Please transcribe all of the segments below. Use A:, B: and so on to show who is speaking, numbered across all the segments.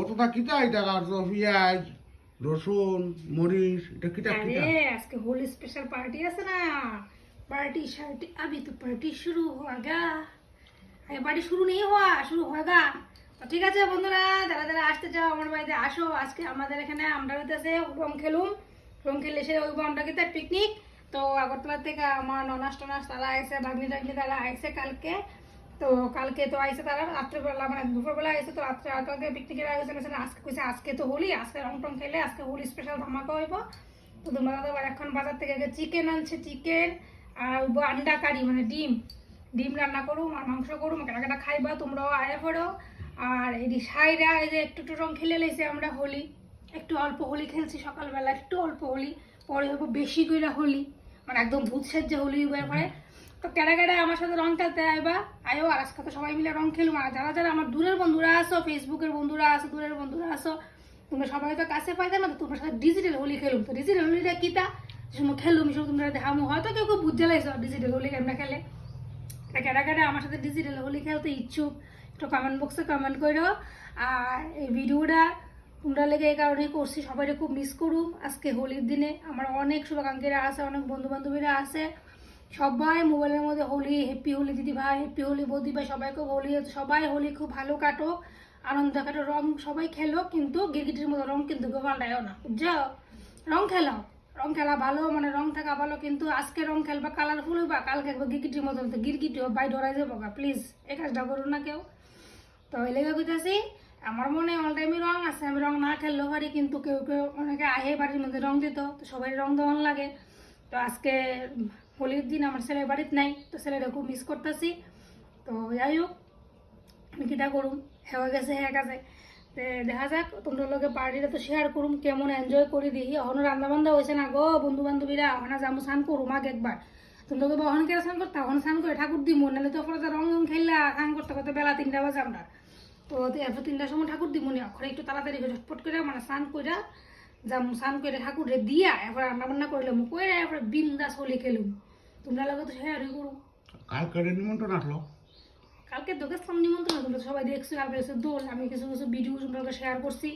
A: অত তা এটা পেঁয়াজ রসুন মরিচ এটা
B: আরে আজকে হোল স্পেশাল পার্টি আছে না? পার্টি শার্টি আমি তো পার্টি শুরু পার্টি শুরু নেই হওয়া শুরু ঠিক আছে বন্ধুরা যারা আসতে চাও আমার বাড়িতে আসো। আজকে আমাদের এখানে আমরা হইতেছে রং খেলুম। রং খেলে এসে ওই আমরা কিন্তু পিকনিক তো আগরতলা থেকে আমার ননাস টনাস তারা আইসে ভাগ্নি টাগনি তারা আইসে কালকে। তো কালকে তো আইসে তারা রাত্রেবেলা মানে দুপুরবেলা আইসে তো রাত্রে কালকে পিকনিকের আয়োজন আছে আজকে কইছে আজকে তো হোলি, আজকে রং টং খেলে আজকে হোলি স্পেশাল ধামাকা হইব। তো তোমরা তো আবার এখন বাজার থেকে চিকেন আনছে চিকেন আর আন্ডা কারি মানে ডিম। ডিম রান্না করুম আর মাংস করুম কেটা কেটা খাইবা, তোমরাও আয়া পড়ো। আর এই সাইরা এই যে একটু একটু রং খেলে লাইছে আমরা হোলি। একটু অল্প হোলি খেলছি সকালবেলা, একটু অল্প হোলি, পরে হব বেশি করে হোলি। মানে একদম ভূত সাজ্জা হোলি বের করে তো কেডা কেডা আমার সাথে রং খেলতে আইবা। আয়ো আর আজকে তো সবাই মিলে রং খেলব আর যারা যারা আমার দূরের বন্ধুরা আসো ফেসবুকের বন্ধুরা আসো দূরের বন্ধুরা আসো তোমরা সবাই তো কাছে পাইতে না, তো তোমার সাথে ডিজিটাল হোলি খেলুম। তো ডিজিটাল হোলিটা কিতা সময় খেলুম, এসব তোমরা দেখামো। হয়তো কেউ কেউ বুঝতে লাইছো ডিজিটাল হোলি কেমন খেলে? তা কেডা কেডা আমার সাথে ডিজিটাল হোলি খেলতে ইচ্ছুক। একটু কমেন্ট বক্সে কমেন্ট করো আর এই ভিডিওটা তোমরা লেগে এই কারণেই করছি। সবাই খুব মিস করুম। আজকে হোলির দিনে আমার অনেক শুভাকাঙ্ক্ষীরা আছে, অনেক বন্ধু বান্ধবীরা আছে। সবাই মোবাইলের মধ্যে হোলি হ্যাপি হোলি দিদি ভাই হ্যাপি হোলি বৌদি ভাই সবাই খুব হোলি সবাই হোলি খুব ভালো কাটো আনন্দ কাটো রং সবাই খেলো, কিন্তু গিরগিটির মতো রং কিন্তু কেউ পাল্টায়ও না। বুঝছ রং খেলো, রং খেলা ভালো মানে রং থাকা ভালো, কিন্তু আজকে রং খেলবা কালারফুল হইবা কালকে একবার গিরগিটির মতো, তো গিরগিটি বাই ডরাই যাব প্লিজ এই কাজটা করুন না কেউ। তো এই লেগে কইতাছি, আমার মনে অল টাইমই রং আছে, আমি রং না খেললেও পারি, কিন্তু কেউ কেউ অনেকে আহে বাড়ির মধ্যে রং দিত, তো সবাই রং দেওয়ান লাগে। তো আজকে হোলির দিন আমার ছেলের বাড়িতে নাই, তো ছেলেটা খুব মিস করতেছি। তো যাই হোক আমি কিটা করুম? হেওয়া গেছে হ্যাঁ গেছে। দেখা যাক তোমরা লোকে পার্টিটা তো শেয়ার করুম, কেমন এনজয় করে দেখি। অহনো রান্না বান্ধা হয়েছে না গো বন্ধু বান্ধবীরা অহনা যাব স্নান করুম আগে একবার। তোমরা তো অহন কেন স্নান করতে? অহন স্নান করে ঠাকুর দিব নাহলে তো পরে রং রং খেললা স্নান করতে করতে বেলা তিনটা বাজে আমরা। তো এরপর তিনটার সময় ঠাকুর দিব নি অক্ষরে একটু তাড়াতাড়ি করে ঝটপট করে মানে স্নান করে যাম, স্নান করে ঠাকুরে দিয়া, এরপর রান্না বান্না করলাম করে এরপর বিন্দাস হোলি খেলুম। তোমরা লাগে তো শেয়ারই করুম
A: কালকে নিমন্ত্রণ আসলো।
B: কালকে তো গেছিলাম নিমন্ত্রণ তোমরা সবাই দেখছ কালকে এসে দোল আমি কিছু কিছু ভিডিও তোমাকে শেয়ার করছি।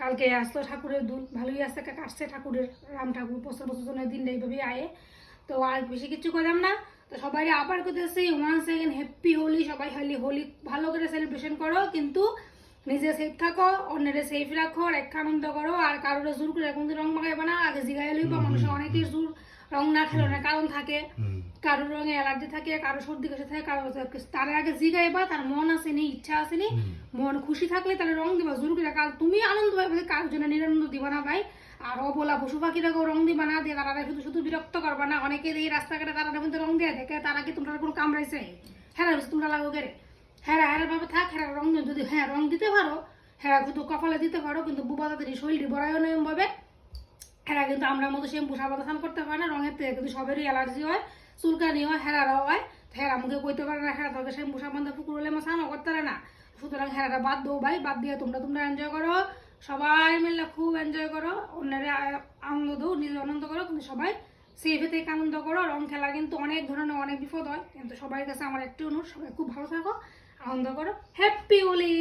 B: কালকে আসতো ঠাকুরের দুল ভালোই আসছে আসছে ঠাকুরের রাম ঠাকুর বছর বছর দিন এইভাবেই আয়ে। তো আর বেশি কিছু করলাম না তো সবাই আবার করতেছি ওয়ান সেকেন্ড হ্যাপি হোলি সবাই খালি হোলি ভালো করে সেলিব্রেশন করো কিন্তু নিজে সেফ থাকো অন্যের সেফ রাখো আর আনন্দ করো আর কারোর জোর করে এখন রং মাখাইবা না আগে জিগাই লইবা মানুষের অনেকের জোর রং না খেলো না কারণ থাকে কারোর রঙে অ্যালার্জি থাকে কারও সর্দি কাশি থাকে কারও তার আগে জিগাইবা তার মন আসেনি ইচ্ছা আসেনি মন খুশি থাকলে তাহলে রং দিবা জোর করে কাল তুমি আনন্দ পাবে কারোর জন্য নিরানন্দ দিবা না ভাই? আর অবলা পশু পাখিরাকেও রং দিবা না দিয়ে তারা শুধু শুধু বিরক্ত করবা না। অনেকে এই রাস্তাঘাটে তারা কিন্তু রং দিয়ে দেখে তারা কি তোমরা কোনো কামড়াইছে? হ্যাঁ তোমরা লাগো গেরে হ্যাঁ হ্যাঁ ভাবে থাক হ্যাঁ রং। যদি হ্যাঁ রং দিতে পারো হ্যাঁ শুধু কপালে দিতে পারো কিন্তু বুবা তাদের শরীর বড়াইও নেই ভাবে হ্যাঁ কিন্তু আমরা মতো শ্যাম্পু সাবান স্নান করতে পারে না, রঙের থেকে কিন্তু সবেরই অ্যালার্জি হয় চুলকানি হয়, হেরারও হয়। হেরা মুখে কইতে পারে না, হেরা তাদের শ্যাম্পু সাবান দিয়ে পুকুর হলে স্নানও করতে পারে না। সুতরাং হেরাটা বাদ দো ভাই, বাদ দিয়ে তোমরা তোমরা এনজয় করো, সবাই মিলে খুব এনজয় করো, অন্যের আনন্দ দো নিজে আনন্দ করো, কিন্তু সবাই সেফে থেকে আনন্দ করো। রং খেলা কিন্তু অনেক ধরনের অনেক বিপদ হয়, কিন্তু সবার কাছে আমার একটি অনুরোধ, সবাই খুব ভালো থাকো, আনন্দ করো। হ্যাপি হোলি